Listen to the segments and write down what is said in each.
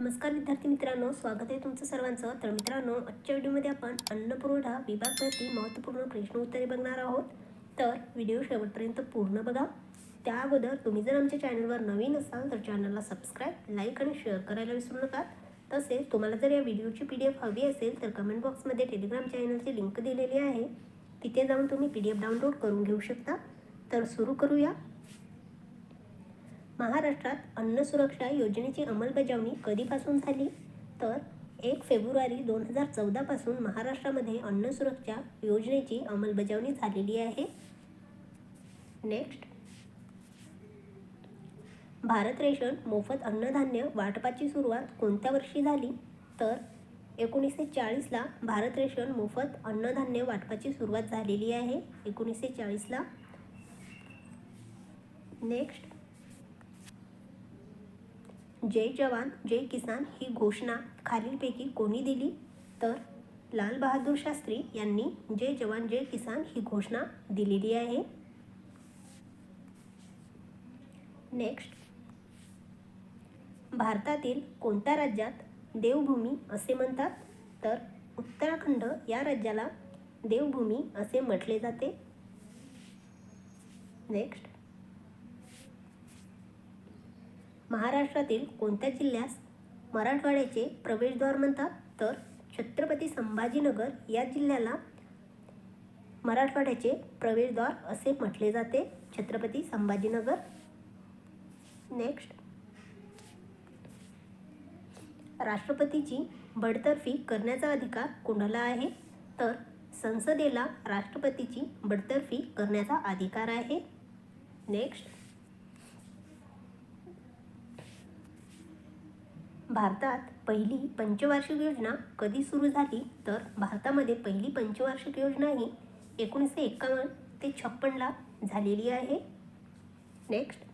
नमस्कार विद्यार्थी मित्रांनो स्वागत आहे तुमचं सर्वांचं. तर मित्रांनो आजच्या व्हिडिओमध्ये आपण अन्नपुरवठा विभागासाठी महत्त्वपूर्ण प्रश्न उत्तरे बघणार आहोत. तर व्हिडिओ शेवटपर्यंत पूर्ण बघा. त्या अगोदर तुम्ही जर आमच्या चॅनलवर नवीन असाल तर चॅनलला सबस्क्राईब लाईक आणि शेअर करायला विसरू नका. तसेच तुम्हाला जर या व्हिडिओची पी डी एफ हवी असेल तर कमेंट बॉक्समध्ये टेलिग्राम चॅनलची लिंक दिलेली आहे. तिथे जाऊन तुम्ही पी डी एफ डाउनलोड करून घेऊ शकता. तर सुरू करूया. महाराष्ट्रात अन्न सुरक्षा योजनेची अंमलबजावणी कधीपासून झाली? तर एक फेब्रुवारी दोन हजार चौदापासून महाराष्ट्रामध्ये अन्न सुरक्षा योजनेची अंमलबजावणी झालेली आहे. नेक्स्ट. भारत रेशन मोफत अन्नधान्य वाटपाची सुरुवात कोणत्या वर्षी झाली? तर एकोणीसशे चाळीसला भारत रेशन मोफत अन्नधान्य वाटपाची सुरुवात झालेली आहे. एकोणीसशे चाळीसला. नेक्स्ट. जय जवान जय किसान ही घोषणा खालीलपैकी कोणी दिली? तर लाल बहादूर शास्त्री यांनी जय जवान जय किसान ही घोषणा दिलेली आहे. नेक्स्ट भारतातील कोणत्या राज्यात देवभूमी असे म्हणतात? तर उत्तराखंड या राज्याला देवभूमी असे म्हटले जाते. नेक्स्ट महाराष्ट्रातील कोणत्या जिल्ह्यास मराठवाड्याचे प्रवेशद्वार म्हणतात? तर छत्रपती संभाजीनगर या जिल्ह्याला मराठवाड्याचे प्रवेशद्वार असे म्हटले जाते. छत्रपती संभाजीनगर. नेक्स्ट राष्ट्रपतीची बडतर्फी करण्याचा अधिकार कोणाला आहे? तर संसदेला राष्ट्रपतीची बडतर्फी करण्याचा अधिकार आहे. नेक्स्ट भारतात पहिली पंचवार्षिक योजना कधी सुरू झाली? तर भारतामध्ये पहिली पंचवार्षिक योजना ही एकोणीसशे एकावन्न ते छप्पनला झालेली आहे. नेक्स्ट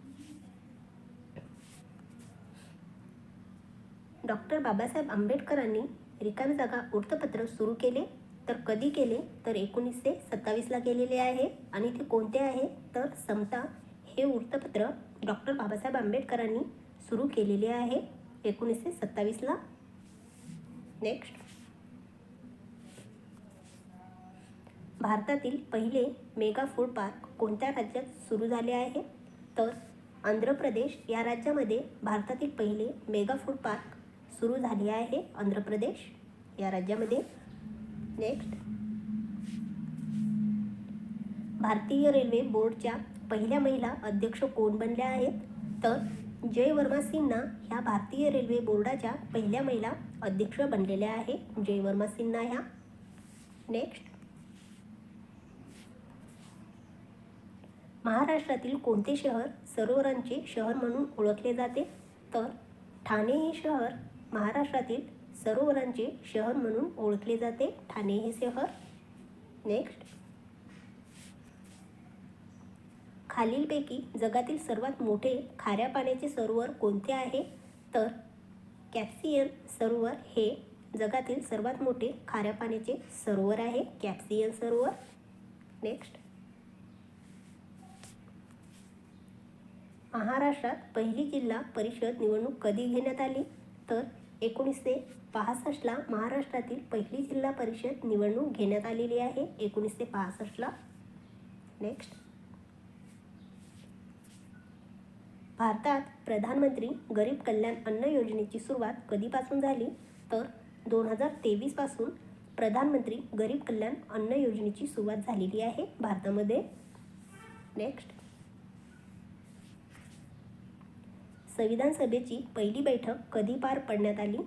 डॉक्टर बाबासाहेब आंबेडकरांनी रिकामी जागा वृत्तपत्र सुरू केले. तर कधी केले? तर एकोणीसशे सत्तावीसला केलेले आहे. आणि ते कोणते आहे? तर समता हे वृत्तपत्र डॉक्टर बाबासाहेब आंबेडकरांनी सुरू केलेले आहे. एकोणीसशे सत्तावीसला नेक्स्ट भारतातील पहिले मेगा फूड पार्क कोणत्या राज्यात सुरू झाले आहे? तर आंध्र प्रदेश या राज्यामध्ये भारतातील पहिले मेगा फूड पार्क सुरू झाले आहे आंध्र प्रदेश या राज्यामध्ये. नेक्स्ट भारतीय रेल्वे बोर्डच्या पहिल्या महिला अध्यक्ष कोण बनल्या आहेत? तर जय वर्मा सिन्हा ह्या भारतीय रेल्वे बोर्डाच्या पहिल्या महिला अध्यक्ष बनलेल्या आहे. जय वर्मा सिन्हा ह्या. नेक्स्ट महाराष्ट्रातील कोणते शहर सरोवरांचे शहर म्हणून ओळखले जाते? तर ठाणे हे शहर महाराष्ट्रातील सरोवरांचे शहर म्हणून ओळखले जाते. ठाणे हे शहर. नेक्स्ट खालीलपैकी जगातील सर्वात मोठे खाऱ्या पाण्याचे सरोवर कोणते आहे? तर कॅप्सियन सरोवर हे जगातील सर्वात मोठे खाऱ्या पाण्याचे सरोवर आहे. कॅप्सियन सरोवर. नेक्स्ट महाराष्ट्रात पहिली जिल्हा परिषद निवडणूक कधी घेण्यात आली? तर एकोणीसशे पासष्टला महाराष्ट्रातील पहिली जिल्हा परिषद निवडणूक घेण्यात आलेली आहे. एकोणीसशे पासष्टला नेक्स्ट भारतात प्रधानमंत्री गरीब कल्याण अन्न योजनेची सुरुवात कधीपासून झाली? तर दोन हजार तेवीसपासून प्रधानमंत्री गरीब कल्याण अन्न योजनेची सुरुवात झालेली आहे भारतामध्ये. नेक्स्ट संविधान सभेची पहिली बैठक कधी पार पडण्यात आली?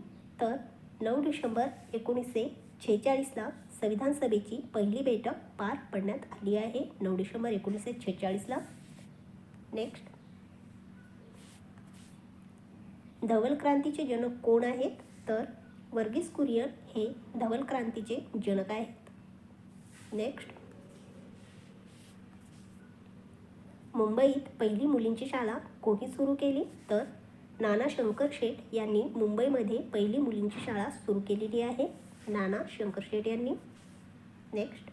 तर नऊ डिसेंबर एकोणीसशे छेचाळीसला संविधान सभेची पहिली बैठक पार पडण्यात आली आहे. नऊ डिसेंबर एकोणीसशे छेचाळीसला नेक्स्ट धवल क्रांतीचे जनक कोण आहेत? तर वर्गीस कुरियन हे धवल क्रांतीचे जनक आहेत. नेक्स्ट मुंबईत पहिली मुलींची शाळा कोणी सुरू केली? तर नाना शंकर शेठ यांनी मुंबईमध्ये पहिली मुलींची शाळा सुरू केलेली आहे. नाना शंकर शेठ यांनी. नेक्स्ट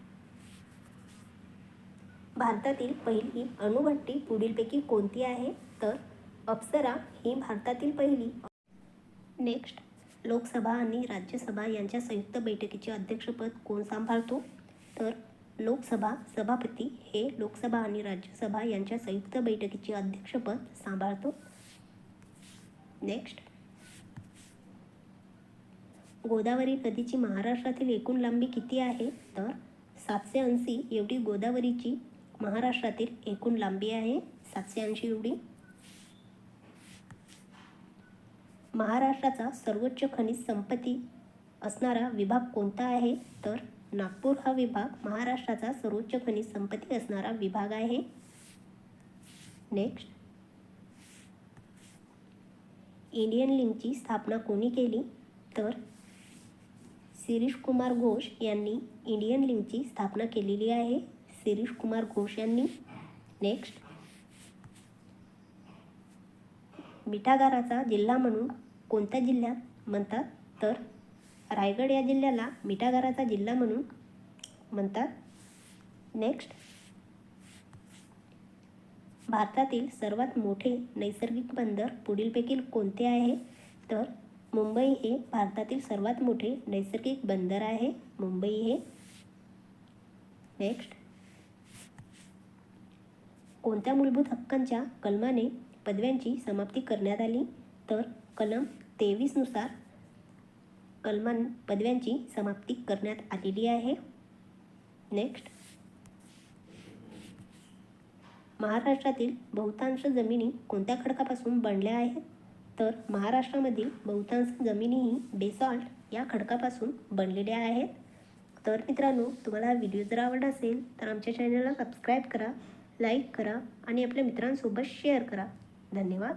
भारतातील पहिली अणुभट्टी पुढीलपैकी कोणती आहे? तर अप्सरा ही भारतातील पहिली नेक्स्ट लोकसभा आणि राज्यसभा यांच्या संयुक्त बैठकीचे अध्यक्षपद कोण सांभाळतो? तर लोकसभा सभापती हे लोकसभा आणि राज्यसभा यांच्या संयुक्त बैठकीचे अध्यक्षपद सांभाळतो. नेक्स्ट गोदावरी नदीची महाराष्ट्रातील एकूण लांबी किती आहे? तर सातशे ऐंशी एवढी गोदावरीची महाराष्ट्रातील एकूण लांबी आहे. सातशे ऐंशी एवढी महाराष्ट्राचा सर्वोच्च खनिज संपत्ती असणारा विभाग कोणता आहे? तर नागपूर हा विभाग महाराष्ट्राचा सर्वोच्च खनिज संपत्ती असणारा विभाग आहे. नेक्स्ट इंडियन लिंकची स्थापना कोणी केली? तर शिरीष कुमार घोष यांनी इंडियन लिंकची स्थापना केलेली आहे. शिरीष कुमार घोष यांनी. नेक्स्ट मिठागाराचा जिल्हा म्हणून कोणत्या जिल्ह्यात? म्हणतात तर रायगड या जिल्ह्याला मिठागाराचा जिल्हा म्हणून म्हणतात. नेक्स्ट भारतातील सर्वात मोठे नैसर्गिक बंदर पुढीलपैकी कोणते आहे? तर मुंबई हे भारतातील सर्वात मोठे नैसर्गिक बंदर आहे. मुंबई हे. नेक्स्ट कोणत्या मूलभूत हक्कांच्या कलमाने पदव्यांची समाप्ती करण्यात आली? तर कलम तेवीसनुसार कलमान पदव्यांची समाप्ती करण्यात आलेली आहे. नेक्स्ट महाराष्ट्रातील बहुतांश जमिनी कोणत्या खडकापासून बनल्या आहेत? तर महाराष्ट्रामधील बहुतांश जमिनीही बेसॉल्ट या खडकापासून बनलेल्या आहेत. तर मित्रांनो तुम्हाला हा व्हिडिओ जर आवडला असेल तर आमच्या चॅनलला सबस्क्राईब करा लाईक करा आणि आपल्या मित्रांसोबत शेअर करा. धन्यवाद.